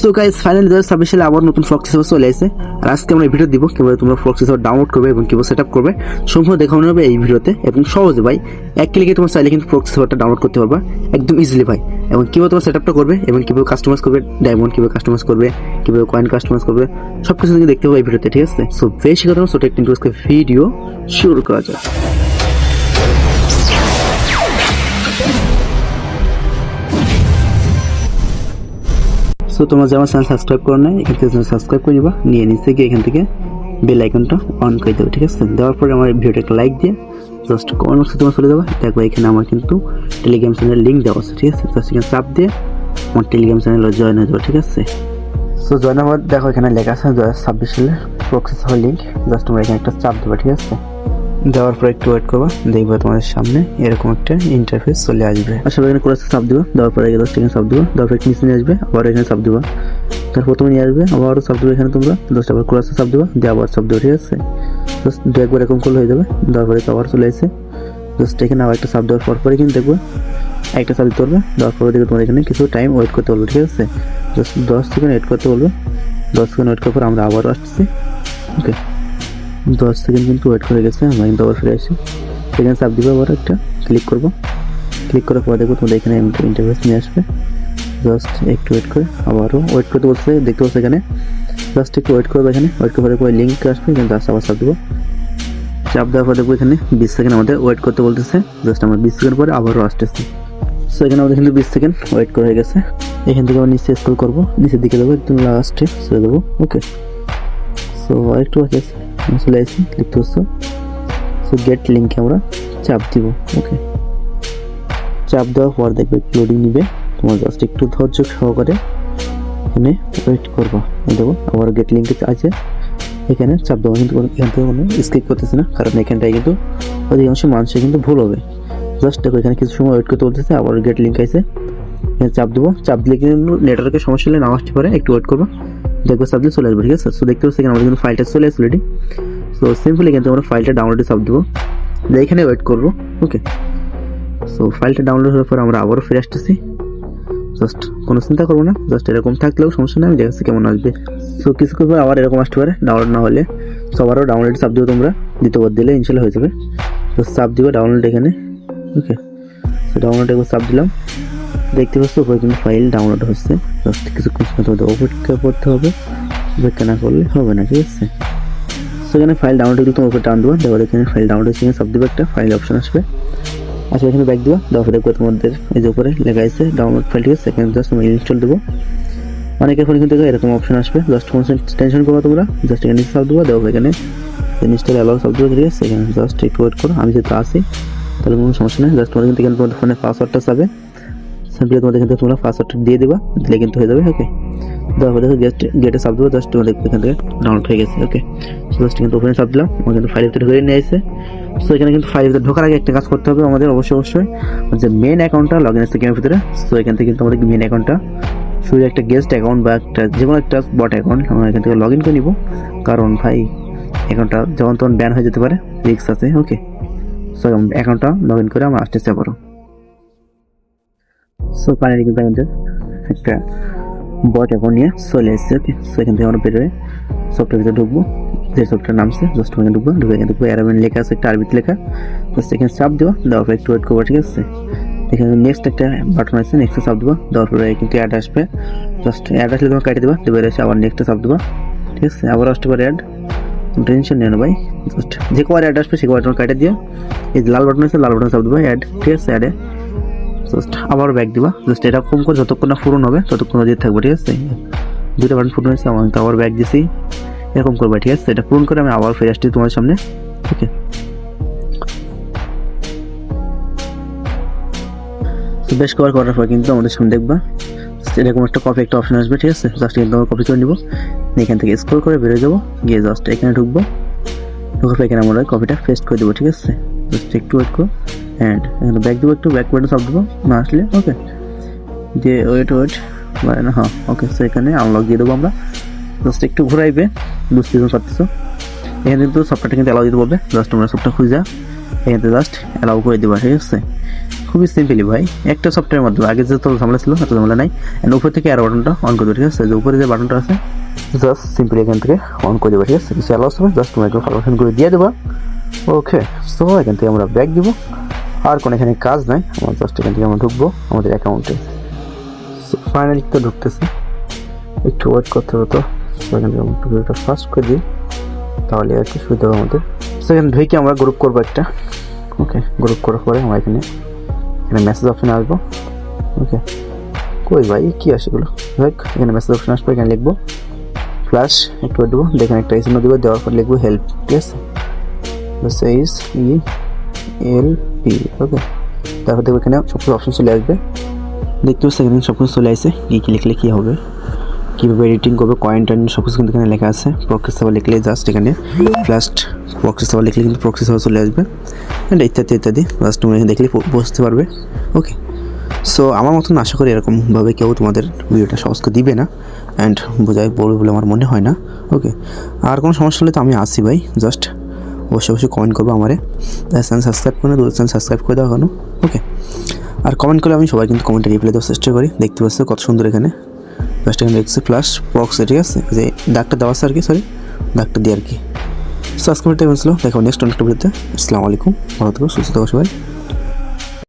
So guys finally দু হাজার আবার নতুন ফ্লক্স হিসেবে চলে আসে আর আজকে আমরা ভিডিও দিব কীভাবে তোমরা ফ্লক্স হিসেবে ডাউনলোড করবে এবং কীভাবে সেট আপ করবে। সম্পূর্ণ দেখানো হবে এই ভিডিওতে এবং সহজে ভাই, এক ক্লিকে তোমার চাইলে কিন্তু ফ্লক্স হিসেবেটা ডাউনলোড করতে পারবা। একদম ইজিলি ভাই। এবং কীভাবে তোমার সেট করবে এবং কীভাবে কাস্টমাইজ করবে ডায়মন্ড কীভাবে কাস্টমাইজ করবে, কীভাবে কয়েন কাস্টমাইজ করবে সব কিছু তুমি দেখতে পাবে এই ভিডিওতে ঠিক আছে? সো বেশি কথা একটা ভিডিও শুরু করা যাক। সো তোমরা যে আমার চ্যানেল সাবস্ক্রাইব করো না এখান থেকে সাবস্ক্রাইব করে নিবা। নিয়ে নিচে গিয়ে এখান থেকে বেল আইকনটা অন করে দেবো ঠিক আছে? দেওয়ার পরে আমার ভিডিওটা একটা লাইক দিয়ে জাস্ট কমেন্ট বক্সে তোমার চলে যাবে। দেখো এখানে আমার কিন্তু টেলিগ্রাম চ্যানেলের লিঙ্ক দেওয়া আছে, ঠিক আছে? জাস্ট এখানে চাপ দিয়ে আমার টেলিগ্রাম চ্যানেলে জয়েন হয়ে যাবে, ঠিক আছে? সো জয়েন হওয়ার, দেখো এখানে লেখা আছে, দু হাজার ছাব্বিশ সালে প্রক্সেস লিঙ্ক জাস্ট তোমরা এখানে একটা চাপ দেবে, ঠিক আছে? দেওয়ার পর একটু ওয়েট করবা, দেখবে তোমাদের সামনে এরকম একটা ইন্টারফেস চলে আসবে। আসলে এখানে করে চাপ দিবা, দেওয়ার পরে দশ টাকা চাপ দিবা, দেওয়ার পর নিচে নিয়ে আসবে, আবার এখানে চাপ দিবা। তার প্রথমে নিয়ে আসবে, আবারও চাপ দিবা এখানে তোমরা, দশটা আবার ক্রসে চাপ দিবা, দিয়ে আবার চাপ দিবা, ঠিক আছে? জাস্ট দু একবার এরকম করলে হয়ে যাবে, দেওয়ার পরে আবার চলে এসে জাস্ট এখানে আবার একটা চাপ দেওয়ার পর পরে কিন্তু দেখবে, একটা চাপ দিতে পারবে, দেওয়ার পরে দেখবে তোমার এখানে কিছু টাইম ওয়েট করতে বলবে, ঠিক আছে? জাস্ট দশ সেকেন্ড ওয়েট করতে বলবে। দশ সেকেন্ড ওয়েট করার পর আমরা আবারও আসছি ওকে দশ সেকেন্ড কিন্তু ওয়েট করে গেছে, আমরা কিন্তু আবার ফিরে আসি। সেখানে চাপ দিব আবার একটা ক্লিক করব। ক্লিক করার পর দেখব তোমাদের এখানে ইন্টারভেস নিয়ে আসবে। জাস্ট একটু ওয়েট করে, আবারও ওয়েট করতে বলছে, দেখতে পাচ্ছ এখানে? জাস্ট একটু ওয়েট করবে এখানে ওয়েট করার পরে লিঙ্ক আসবে এখানে জাস্ট আবার চাপ দেবো। চাপ দেওয়ার পর দেখব এখানে বিশ সেকেন্ড আমাদের ওয়েট করতে বলতেছে। জাস্ট আমার বিশ সেকেন্ড পরে আবারও আসতেছে। সো এখানে আমাদের কিন্তু বিশ সেকেন্ড ওয়েট করে হয়ে গেছে। এখান থেকে আবার নিচে স্কুল করব, নিচের দিকে দেবো একদম লাস্টে ছেড়ে দেবো ওকে সো আরেকটু বাকি আছে। চলে আসি লিখতে হচ্ছে সো গেট লিঙ্কে আমরা চাপ দিব ওকে চাপ দেওয়ার পর দেখবে লোডিং নিবে। তোমার জাস্ট একটু ধৈর্য সহকারে এখানে ওয়েট করবা। দেখো আবার গেট লিঙ্কে আছে। এখানে চাপ দেওয়া কিন্তু এখান থেকে কোনো স্কিপ করতেছে না। কারণ এখানটায় কিন্তু অধিকাংশ মানুষের কিন্তু ভুল হবে। জাস্ট দেখো, এখানে কিছু সময় ওয়েট করতে বলতেছে আবার গেট লিঙ্ক আছে। চাপ দেবো। চাপ দিলে কিন্তু নেটওয়ার্কের সমস্যা হলে নাও আসতে পারে। একটু ওয়েট করবা। দেখব দিয়ে চলে আসবে, ঠিক আছে? সো দেখতে পাচ্ছি আমাদের কিন্তু ফাইলটা চলে আসবে রেডি সো সিম্পলি কিন্তু আমরা ফাইলটা ডাউনলোডে চাপ দেবো। এখানে ওয়েট করব ওকে সো ফাইলটা ডাউনলোড হওয়ার পর আমরা আবারও ফিরে আসতেছি। জাস্ট কোনো চিন্তা করব না জাস্ট এরকম থাকলেও সমস্যা নেই, আমি দেখাচ্ছি কেমন আসবে। সো কিছু করব আবার এরকম আসতে পারে ডাউনলোড না হলে। সো আবারও ডাউনলোড চাপ দিও তোমরা, দ্বিতীয়বার দিলে ইনশাল্লাহ হয়ে যাবে। তো চাপ দিবে ডাউনলোড এখানে ওকে সো ডাউনলোড চাপ দিলাম। দেখতে পাচ্ছ কিন্তু ফাইল ডাউনলোড হচ্ছে। জাস্ট কিছুক্ষণ সময় তোমাদের অপেক্ষা করতে হবে। অপেক্ষা না করলে হবে না, ঠিক আছে? সেখানে ফাইল ডাউনলোড কিন্তু তোমার উপরে টান দেবো। দেওয়ার এখানে ফাইল ডাউনলোড সেখানে সব দিবে একটা ফাইল অপশন আসবে। আচ্ছা এখানে ব্যাক দেবো। দেওয়ার দেখব তোমাদের এই যে উপরে লেখা আছে ডাউনলোড ফাইল ঠিক আছে? সেখানে জাস্ট তুমি ইনস্টল দেবো। অনেকের ফোনে কিন্তু এরকম অপশন আসবে। জাস্ট কোনো টেনশন করব তোমরা। জাস্ট এখানে সব দেবো। দেওয়া এখানে ইনস্টল অ্যালাউ সব দেবো, ঠিক আছে? এখানে জাস্ট একটু ওয়েট করো। আমি যেহেতু আসি তাহলে কোনো সমস্যা নেই। জাস্ট তোমাদের কিন্তু এখানে তোমাদের ফোনে পাসওয়ার্ডটা চাবে। সিম্পলি তোমাদের এখান থেকে তোমরা পাসওয়ার্ডটা দিয়ে দেবা, দিলে কিন্তু হয়ে যাবে ওকে দেওয়ার পরে দেখো গেস্ট গেটে সাব দেবো জাস্ট তোমাদের এখান থেকে ডাউনলোড হয়ে গেছে ওকে সো জাস্ট কিন্তু ওখানে সাব দিলাম আমার কিন্তু ফাইল ভিতরে ধরে নিয়ে এসে সো এখানে কিন্তু ফাইল ভিতরে ঢোকার আগে একটা কাজ করতে হবে আমাদের, অবশ্যই অবশ্যই, যে মেন অ্যাকাউন্টটা লগ ইন গেমের ভিতরে সো এখান থেকে কিন্তু আমাদের মেন অ্যাকাউন্টটা শুধু একটা গেস্ট অ্যাকাউন্ট বা একটা যে কোনো একটা বট অ্যাকাউন্ট আমরা এখান থেকে লগ ইন করে নিব, কারণ ভাই অ্যাকাউন্টটা যখন তখন ব্যান হয়ে যেতে পারে রিক্স আছে ওকে সো অ্যাকাউন্টটা লগ ইন করে আমরা আসতে চাই সো ফাইনালি কিন্তু আমাদের। একটা বট অ্যাকাউন্ট নিয়ে চলে এসেছে, ওকে। সো এখান থেকে আমরা বেরোয় সফটওয়্যার ভিতরে ঢুকবো। যে সফটওয়্যার নামছে জাস্ট ওখানে ঢুকবো। ঢুকে এখানে ঢুকবো অ্যারাবেন লেখা আছে, একটা আরবিতে লেখা। জাস্ট এখানে চাপ দেওয়া দেওয়ার পর একটু ওয়েট করব, ঠিক আছে? এখানে নেক্সট একটা বাটন আছে নেক্সটে চাপ দেবো। দেওয়ার পরে কিন্তু অ্যাড আসবে। জাস্ট অ্যাড আসলে তোমার কাটিয়ে দেবা দেবে এসে আবার নেক্সটে চাপ দেবো। ঠিক আছে? আবার আসতে পারে অ্যাড টেনশন নেই না ভাই। জাস্ট যে কবার অ্যাড আসবে, সে কবার তোমার কাটিয়ে দিও। এই লাল বাটন আছে, লাল বাটন চাপ দেবো অ্যাড ঠিক আছে অ্যাডে জাস্ট আবার ব্যাক দিবা। জাস্ট এরকম করে যতক্ষণ না পূরণ হবে, ততক্ষণ দিতে থাকব, ঠিক আছে? দুটো বাটন পূরণ হয়েছে, আমি তো আবার ব্যাক দিছি। এরকম করবা, ঠিক আছে? এটা পূরণ করে আমি আবার ফিরে আসছি তোমার সামনে, ওকে? তো বেশ কভার করার পর কিন্তু আমাদের সামনে দেখবা এরকম একটা কপি একটা অপশন আসবে, ঠিক আছে? জাস্ট কিন্তু আমরা কপি করে নিবো। এখান থেকে স্ক্রল করে বেরোয় যাব। গিয়ে জাস্ট এখানে ঢুকবো। ঢোকার পর এখানে আমরা কপিটা পেস্ট করে দেবো, ঠিক আছে? জাস্ট একটু ওয়েট করো। অ্যান্ড এখানে ব্যাক দেবো একটু ব্যাক সব দেবো, না আসলে ওকে দিয়ে ওয়েট ওয়েট হ্যাঁ ওকে সো এখানে আনলক দিয়ে দেবো আমরা। জাস্ট একটু ঘুরাইবে বুঝতে পারতেছো এখানে কিন্তু সফটওয়্যারটা কিন্তু অ্যালাউ দিতে বলবে জাস্ট তোমরা সবটা খুঁজা। এখানে জাস্ট অ্যালাউ করে দেবা, ঠিক আছে? খুবই সিম্পলি ভাই, একটা সফটওয়্যারের মাধ্যমে, আগে যত ঝামেলা ছিল, এত ঝামেলা নাই। এন্ড উপর থেকে আর বাটনটা অন করে দেবো, ঠিক আছে? যে উপরে যে বাটনটা আছে জাস্ট সিম্পলি এখান থেকে অন করে দেবো, ঠিক আছে? কিছু অ্যালাউস হবে জাস্ট তোমাকে পারমিশন করে দিয়ে দেবো। ওকে সো এখান থেকে আমরা ব্যাক দিব। আর কোনো এখানে কাজ নাই। আমার জাস্ট এখান থেকে আমরা ঢুকবো, আমাদের অ্যাকাউন্টে ফাইনালি তো ঢুকতেছে। একটু ওয়েট করতে হতো এখান থেকে আমরা ভিডিওটা ফাস্ট করে দিই। তাহলে আর কি সুবিধা হবে আমাদের। সেখানে ঢুকে আমরা গ্রুপ করব একটা। ওকে গ্রুপ করার পরে আমরা এখানে এখানে মেসেজ অপশানে আসব। ওকে কই ভাই, কী আসে এগুলো? দেখ, এখানে মেসেজ অপশান আসবে, এখানে লিখব। ফ্ল্যাশ একটু দেবো। দেখেন একটা এসিনো দেবো, দেওয়ার পর লিখব হেল্প ঠিক আছে? H E L P okay. তারপর দেখব এখানে সব কিছু অপশন চলে আসবে। দেখতে পাচ্ছি এখানে সব কিছু চলে আসে। কী কী লিখলে কী হবে? কীভাবে এডিটিং করবে? কয়েন টয়েন সব কিছু কিন্তু এখানে লেখা আছে। প্রক্সি সার্ভার লিখলে জাস্ট এখানে ফ্লাস্ট প্রক্সি সার্ভার লিখলে কিন্তু প্রক্সি সার্ভার চলে আসবে। অ্যান্ড ইত্যাদি ইত্যাদি। জাস্ট তুমি এখানে দেখলে ব- বুঝতে পারবে। ওকে সো আমার মতন আশা করি এরকমভাবে কেউ তোমাদের ভিডিওটা সহজ করে দিবে না। অ্যান্ড বোঝাই বলবে বলে আমার মনে হয় না। ওকে আর কোনো সমস্যা হলে তো আমি আসি ভাই। জাস্ট অবশ্যই অবশ্যই কমেন্ট করব আমারে। চ্যানেল সাবস্ক্রাইব করে দু চ্যানেল সাবস্ক্রাইব করে দেওয়া কেন ওকে আর কমেন্ট করলে আমি সবাই কিন্তু কমেন্টে রিপ্লাই দেওয়ার চেষ্টা করি। দেখতে পাচ্ছ কত সুন্দর এখানে। জাস্ট এখানে দেখছি প্লাস বক্স ঠিক আছে? যে ডাকটা দেওয়া আর কি সরি ডাকটা দিয়ে আর কি। সাবস্ক্রাইব টাইম বলছিল দেখো নেক্সট অনেকটা ভিডিওতে আসসালামু আলাইকুম। ভালো থেকো, সুস্থ থাকো সবাই।